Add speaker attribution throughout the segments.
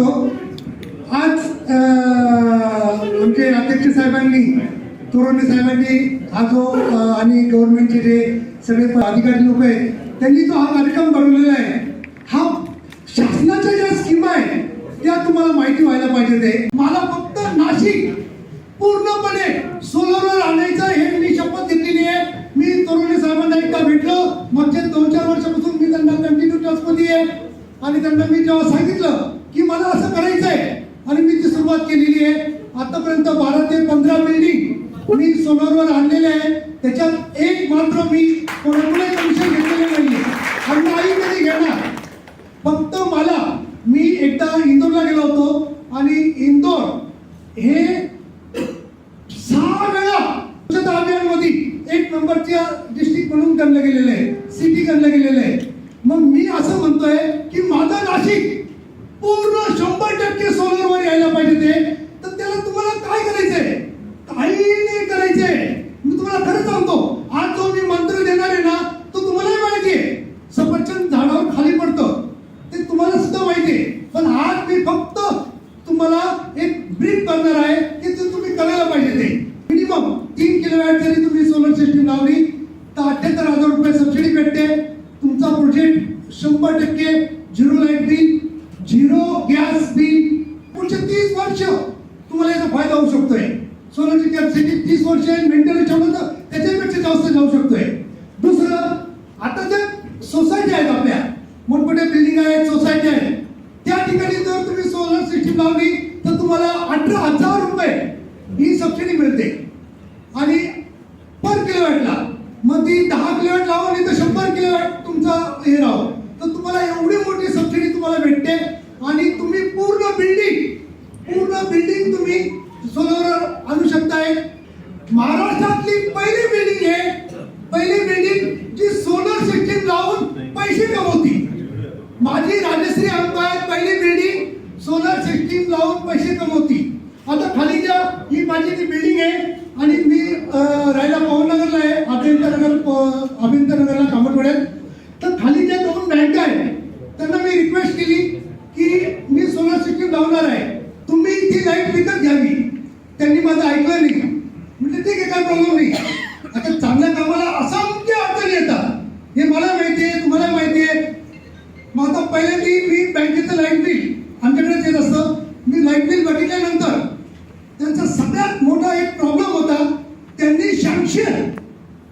Speaker 1: सांगतो आज आमचे अध्यक्ष साहेबांनी तोरणे साहेबांनी हा जो आणि गव्हर्नमेंटचे जे सगळे अधिकारी लोक आहेत त्यांनी जो हा कार्यक्रम बनवलेला आहे हा शासनाच्या ज्या स्कीम आहे त्या तुम्हाला माहिती व्हायला पाहिजे ते मला फक्त नाशिक पूर्णपणे सोलरवर आणायचं हे मी शपथ घेतलेली आहे. मी तरुणी साहेबांना एकदा भेटलो मागच्या दोन चार वर्षापासून मी त्यांना कंटिन्यू ट्रस्टमध्ये आहे. आणि त्यांना मी जेव्हा सांगितलं की मला असं करायचं आहे आणि मी ती सुरुवात केलेली आहे. आतापर्यंत बारा ते पंधरा बिल्डिंग मी सोलरवर आणलेले आहे. त्याच्यात एक मात्र मी कोणाकडे कमिशन घेतलेले नाही आणि नाही कधी घेणार? फक्त मला. मी एकदा इंदोरला गेलो होतो. आणि इंदोर हे सहा वेळा स्वच्छता अभियानमध्ये एक नंबरच्या डिस्ट्रिक्ट म्हणून गणलं गेलेलं आहे. सिटी गणलं गेलेलं आहे. मग मी असं म्हणतोय की माझं नाशिक पूर्ण शंभर टक्के सोलरवर यायला पाहिजे ते तर त्याला तुम्हाला काय करायचंय काही नाही करायचंय मी तुम्हाला खरं सांगतो आज जो मी मंत्र देणार आहे ना तो तुम्हालाही माहिती आहे सफरचंद झाडावर खाली पडतं ते तुम्हाला सुद्धा माहिती आहे पण आज मी फक्त तुम्हाला एक ब्रीफ करणार आहे की ते तुम्ही करायला पाहिजे ते मिनिमम तीन किलोवॅट जरी तुम्ही सोलर सिस्टीम लावली तर अठ्याहत्तर हजार रुपये सबसिडी भेटते तुमचा प्रोजेक्ट शंभर टक्के zero light bill zero gas bill पुढचे तीस वर्ष तुम्हाला याचा फायदा होऊ शकतोय सोलरची तीस वर्ष मेंटेनन्स ठेवलं तर त्याच्यापेक्षा जास्त जाऊ शकतोय दुसरं आता जे सोसायटी आहेत आपल्या मोठमोठ्या बिल्डिंग आहेत सोसायटी आहेत त्या ठिकाणी जर तुम्ही सोलर सिस्टीम लावली तर तुम्हाला अठरा हजार रुपये ही सबसिडी मिळते आणि पर किलोवॅटला मग ती दहा किलोवॅट लावा नाही तर शंभर किलोवॅट तुमचा हे राहो तर तुम्हाला एवढी मोठी सबसिडी तुम्हाला भेटते आणि तुम्ही पूर्ण बिल्डिंग पूर्ण बिल्डिंग तुम्ही सोलरवर आणू शकताय महाराष्ट्रातली पहिली बिल्डिंग आहे पहिली बिल्डिंग जी सोलर सिस्टीम लावून पैसे कमवती माझी राजश्री अंबायत पहिली बिल्डिंग सोलर सिस्टीम लावून पैसे कमवती आता खाली ज्या ही माझी ती बिल्डिंग आहे आणि मी अं, राहायला पवननगरला आहे अभियंतरनगर प- अभियंतरनगरला कामटवाड्यात तर खाली ज्या दोन बँका आहेत त्यांना मी रिक्वेस्ट केली की मी सोलर सिस्टीम लावणार आहे तुम्ही ती लाइट विकत घ्यावी त्यांनी माझं ऐकलं नाही म्हणजे ठीक आहे काय प्रॉब्लेम नाही आता चांगल्या कामाला असंख्य अडचणी येतात हे मला माहिती आहे तुम्हाला माहिती आहे मग आता पहिल्यांदी मी बँकेचं लाइट बिल आमच्याकडेच येत असतं मी लाइट बिल बघितल्यानंतर त्यांचा सगळ्यात मोठा एक प्रॉब्लेम होता त्यांनी शॅंक्शन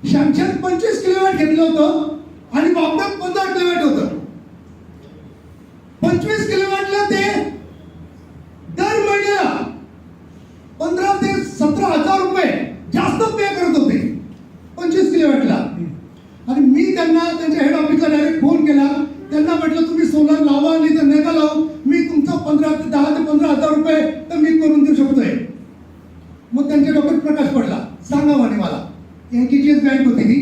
Speaker 1: शॅंक्शन पंचवीस किलोवॅट घेतलं होतं आणि वापरात पंधरा किलोवॅट होतं. पंचवीस किलोवॅटला ते दर महिन्याला पंधरा ते सतरा हजार रुपये जास्त पे करत होते पंचवीस किलोवॅटला आणि मी त्यांना त्यांच्या हेड ऑफिसला डायरेक्ट फोन केला. त्यांना म्हटलं तुम्ही सोलर लावा नाही तर नका लावू मी तुमचं पंधरा ते दहा ते पंधरा हजार रुपये तर मी करून देऊ शकतोय मग त्यांच्या डोक्यात प्रकाश पडला सांगा म्हणे मला एनटीजीएस बँक होती ती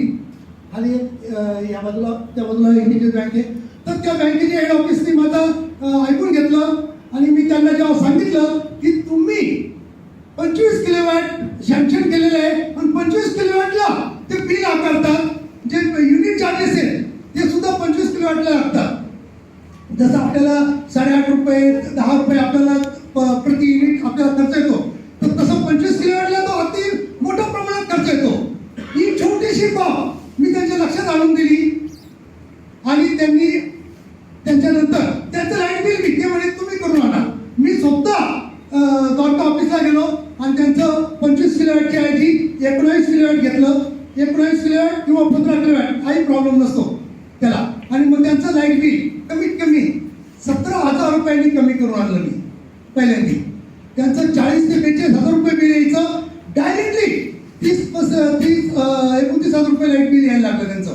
Speaker 1: आणि अं, या बाजूला त्या बाजूला एनटीजीएस बँक आहे तर त्या बँकेच्या हेड ऑफिसने माझं अं, ऐकून घेतलं आणि मी त्यांना जेव्हा सांगितलं की तुम्ही पंचवीस किलोवॅट सँक्शन केलेलं आहे पण पंचवीस किलोवॅटला ते बिल आकारतात जे युनिट चार्जेस आहेत ते सुद्धा पंचवीस किलोवॅटला लागतात. जसं आपल्याला साडेआठ रुपये दहा रुपये आपल्याला प- प्रति युनिट आपल्याला खर्च येतो तर तसं पंचवीस किलोवॅटला तो अति मोठ्या प्रमाणात खर्च येतो. ही छोटीशी बाब मी त्यांच्या लक्षात आणून दिली. आणि त्यांनी त्याच्यानंतर त्यांचं लाइट बिल मी ते म्हणे तुम्ही करून आणा मी स्वतः गॉर्टा ऑफिसला गेलो आणि त्यांचं पंचवीस ऐवजी एकोणावीस किलोवॅट घेतलं. एकोणावीस किलोवॅट किंवा पंधरा किलोवॅट काही प्रॉब्लेम नसतो त्याला. आणि मग त्यांचं लाइट बिल कमीत कमी सतरा हजार रुपयांनी कमी करून आणलं मी पहिल्यांदी. त्यांचं चाळीस ते बेचाळीस हजार रुपये बिल यायचं. डायरेक्टली तीस पस तीस एकोणतीस हजार रुपये लाइट बिल यायला लागलं त्यांचं.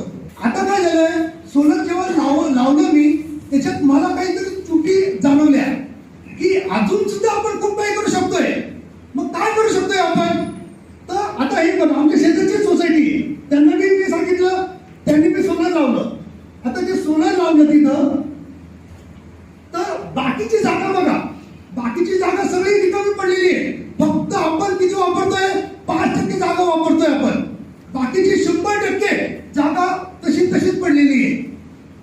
Speaker 1: बाकीची जागा बघा. बाकीची जागा सगळी रिकामी पडलेली आहे. फक्त आपण किती वापरतोय? पाच टक्के जागा वापरतोय आपण. बाकीची शंभर टक्के जागा तशी तशीच पडलेली आहे.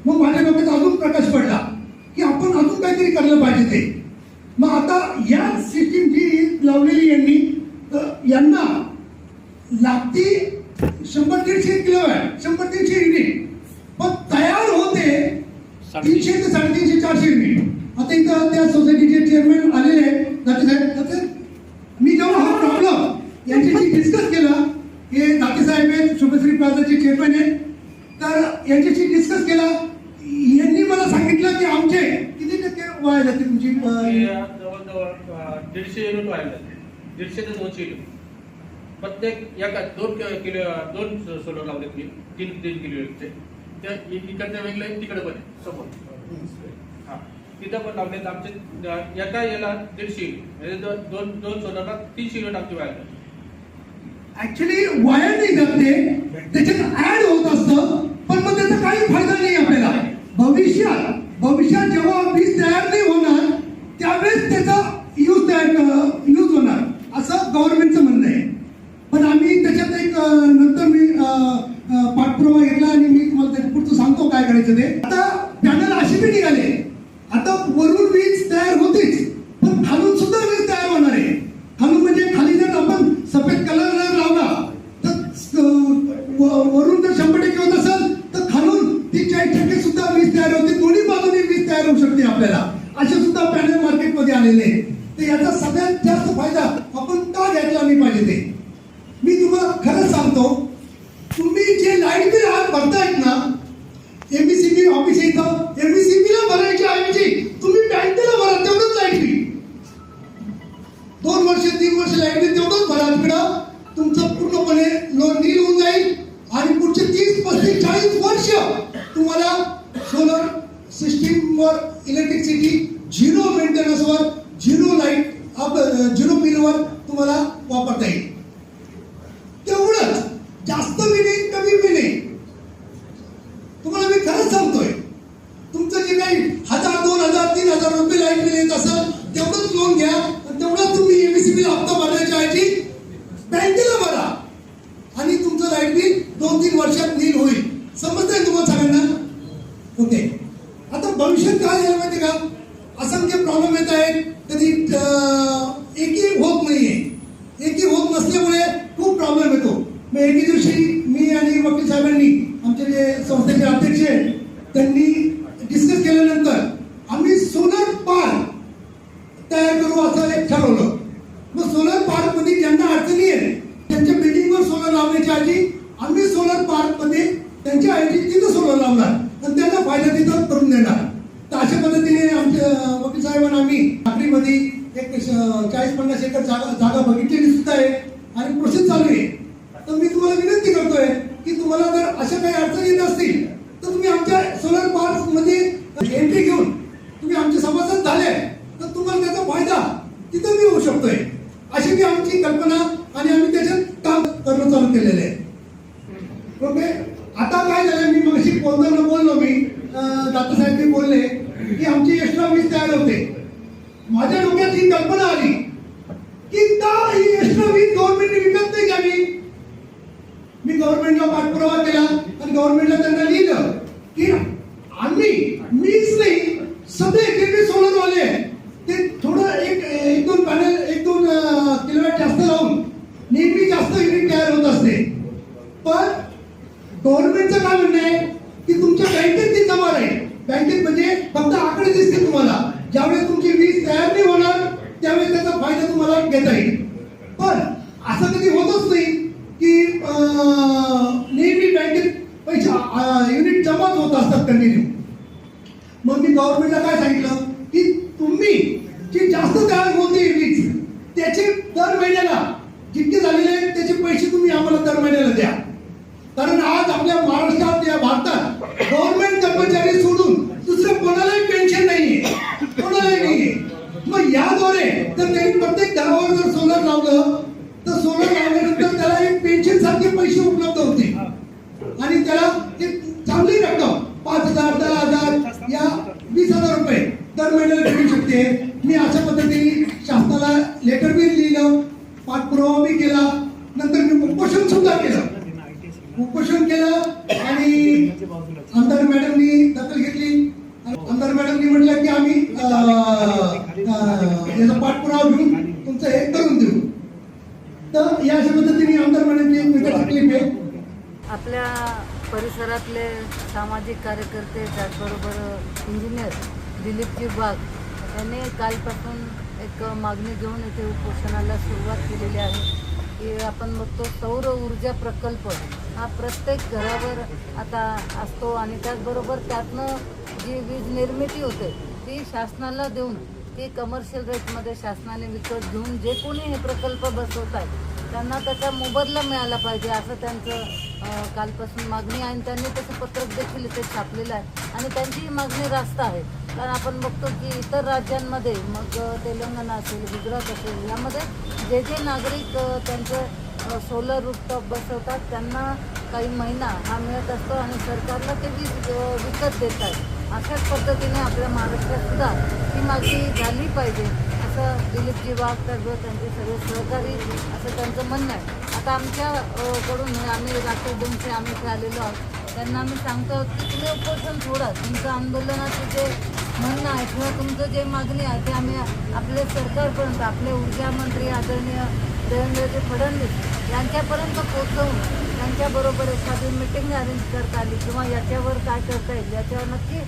Speaker 1: मग माझ्या डोक्यात अजून प्रकाश पडला की आपण अजून काहीतरी करलं पाहिजे ते. मग आता या सिस्टीम जी लावलेली यांनी यांना लागती शंभर दीडशे किलो आहे. शंभर दीडशे युनिट. पण तयार होते तीनशे ते साडेतीनशे चारशे युनिट. आता इथं त्या सोसायटीचे चेअरमॅन आलेले आहेत. साहेब मी जेव्हा हा प्रॉब्लेम यांच्याशी डिस्कस केला हे दाते साहेब आहेत शुभश्री प्लाझाचे चेअरमॅन आहेत. तर यांच्याशी डिस्कस केला यांनी मला सांगितलं की आमचे किती टक्के वाया जाते तुमची
Speaker 2: जवळजवळ दीडशे युनिट वाढले दीडशे ते दोनशे युनिट. प्रत्येक एका दोन किलो दोन सोलर लावलेत मी तीन तीन किलो युनिटचे. त्या इकडच्या वेगळे तिकडे पण समोर. तिथं पण लावलेत आमचे एका याला दीडशे म्हणजे दोन दोन सोलरला तीनशे युनिट आमची वायर
Speaker 1: ऍक्च्युली वायर नाही जात ते. त्याच्यात ऍड होत असतं पण मग त्याचा काही फायदा नाही आपल्याला. भविष्यात भविष्यात जेव्हा Luisito y el असंख्य आहेत कधी एकही होत नाहीये एकही होत नसल्यामुळे खूप प्रॉब्लेम येतो. मग एके दिवशी मी आणि वकील साहेबांनी आमचे जे संस्थेचे अध्यक्ष आहेत त्यांनी डिस्कस केल्यानंतर आम्ही सोलर पार्क तयार करू असं एक ठरवलं. मग सोलर पार्कमध्ये ज्यांना अडचणी आहे त्यांच्या बिल्डिंगवर सोलर लावण्याच्या आधी आम्ही सोलर पार्कमध्ये त्यांच्या ऐवजी तिथं सोलर लावणार आणि त्यांना फायदा तिथं करून देणार. तर अशा पद्धतीने आमच्या वकील साहेबांना आम्ही ठाकरीमध्ये एक चाळीस पन्नास एकर जागा जागा बघितलेली सुद्धा आहे आणि प्रोसेस चालू आहे. तर मी तुम्हाला विनंती करतोय की तुम्हाला जर अशा काही अडचणी येत असतील तर तुम्ही आमच्या सोलर पार्कमध्ये एंट्री घेऊन तुम्ही आमचे सभासद झाले तर तुम्हाला त्याचा फायदा तिथं मी होऊ शकतोय. अशी मी आमची कल्पना आणि आम्ही त्याच्यात काम करणं चालू केलेलं आहे ओके आता काय झालं मी मगाशी बोलताना बोललो मी दादासाहेब मी बोलले की आमची एक्स्ट्रा तयार होते. माझ्या डोक्यात ही कल्पना आली की का ही एक्स्ट्रा वीज गव्हर्नमेंटने विकत नाही घ्यावी? मी गव्हर्नमेंटला पाठपुरावा केला आणि गव्हर्नमेंटला त्यांना लिहिलं की आम्ही मीच नाही सगळे जे सोलर वाले आहेत, ते थोडं एक एक दोन पॅनल एक दोन किलोवॅट जास्त लावून नेहमी जास्त युनिट तयार होत असते पण गव्हर्नमेंटचं काय म्हणणं आहे की तुमच्या बँकेत ती जमा राहील बँकेत म्हणजे फक्त आकडे दिसतील तुम्हाला ज्यावेळेस तुमची वीज तयार नाही होणार त्यावेळेस त्याचा फायदा तुम्हाला घेता येईल पण असं कधी होतच नाही की नेहमी बँकेत पैसे युनिट जमाच होत असतात कंटिन्यू मग मी गव्हर्नमेंटला काय सांगितलं? की तुम्ही जी जास्त तयार होते वीज त्याचे दर महिन्याला जितके झालेले आहेत त्याचे पैसे तुम्ही आम्हाला दर महिन्याला द्या. कारण आज आपल्या महाराष्ट्रात या भारतात गव्हर्नमेंट कर्मचारी सोडून दुसरं कोणालाही पेन्शन नाहीये. कोणालाही नाहीये. मग याद्वारे जर त्यांनी प्रत्येक घरावर जर सोलर लावलं तर सोलर लावल्यानंतर त्याला एक पेन्शन सारखे पैसे उपलब्ध होते. आणि त्याला एक चांगली रक्कम पाच हजार दहा हजार या वीस हजार रुपये दर महिन्याला मिळू शकते. मी अशा पद्धतीने शासनाला लेटर बी लिहिलं पाठपुरावा बी केला नंतर मी उपोषण सुद्धा केलं. उपोषण केलं आणि आमदार मॅडमनी दखल घेतली आमदार मॅडमनी म्हटलं की आम्ही अं, अं, याचा पाठपुरावा घेऊन तुमचं हे करून देऊ तर या अशा पद्धतीने आमदार मॅडमनी एक मीटिंग
Speaker 3: आपल्या परिसरातले सामाजिक कार्यकर्ते त्याचबरोबर इंजिनियर दिलीपजी बाग यांनी कालपासून एक मागणी घेऊन इथे उपोषणाला सुरुवात केलेली आहे. की आपण बघतो सौर ऊर्जा प्रकल्प हा प्रत्येक घरावर आता असतो आणि त्याचबरोबर त्यातनं जी वीज निर्मिती होते ती शासनाला देऊन ती कमर्शियल रेटमध्ये शासनाने विकत घेऊन जे कोणी हे प्रकल्प बसवत आहेत त्यांना त्याचा मोबदला मिळाला पाहिजे असं त्यांचं कालपासून मागणी आहे आणि त्यांनी तसं पत्रक देखील इथे छापलेलं आहे. आणि त्यांचीही मागणी रास्त आहे. कारण आपण बघतो की इतर राज्यांमध्ये मग तेलंगणा असेल गुजरात असेल यामध्ये जे जे नागरिक त्यांचे सोलर रूपटॉप बसवतात त्यांना काही महिना हा मिळत असतो आणि सरकारला ते वीज विकत देत आहेत. अशाच पद्धतीने आपल्या महाराष्ट्रात सुद्धा ही मागणी झाली पाहिजे. असं दिलीपजी वाघ त्यांचे सगळे सहकारी असं त्यांचं म्हणणं आहे. आता आमच्याकडून आम्ही रात्री दोनशे आम्ही इथे आलेलो आहोत. त्यांना आम्ही सांगतो आहोत की तुम्ही उपोषण सोडा. तुमचं आंदोलनाचं जे म्हणणं आहे किंवा तुमचं जे मागणी आहे ते आम्ही आपले सरकारपर्यंत आपले ऊर्जा मंत्री आदरणीय देवेंद्रजी फडणवीस यांच्यापर्यंत पोचवून त्यांच्याबरोबर एखादी मिटिंग अरेंज करता आली किंवा याच्यावर काय करता येईल याच्यावर नक्की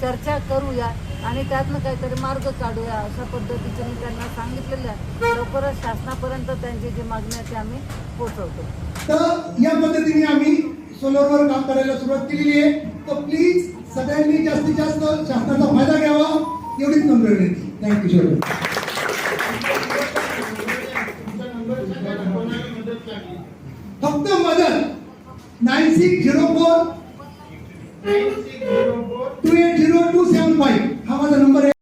Speaker 3: चर्चा करूया आणि त्यातनं काहीतरी मार्ग काढूया अशा पद्धतीचे मी त्यांना सांगितलेलं आहे. लवकरच शासनापर्यंत त्यांची जी मागणी आहे ती आम्ही पोहोचवतो.
Speaker 1: तर या पद्धतीने आम्ही सोलरवर काम करायला सुरुवात केलेली आहे. तर प्लीज सगळ्यांनी जास्तीत जास्त शासनाचा फायदा घ्यावा. एवढीच नंबर विनंती. थँक्यू फक्त मदत. Nine six zero four. 275 How was the number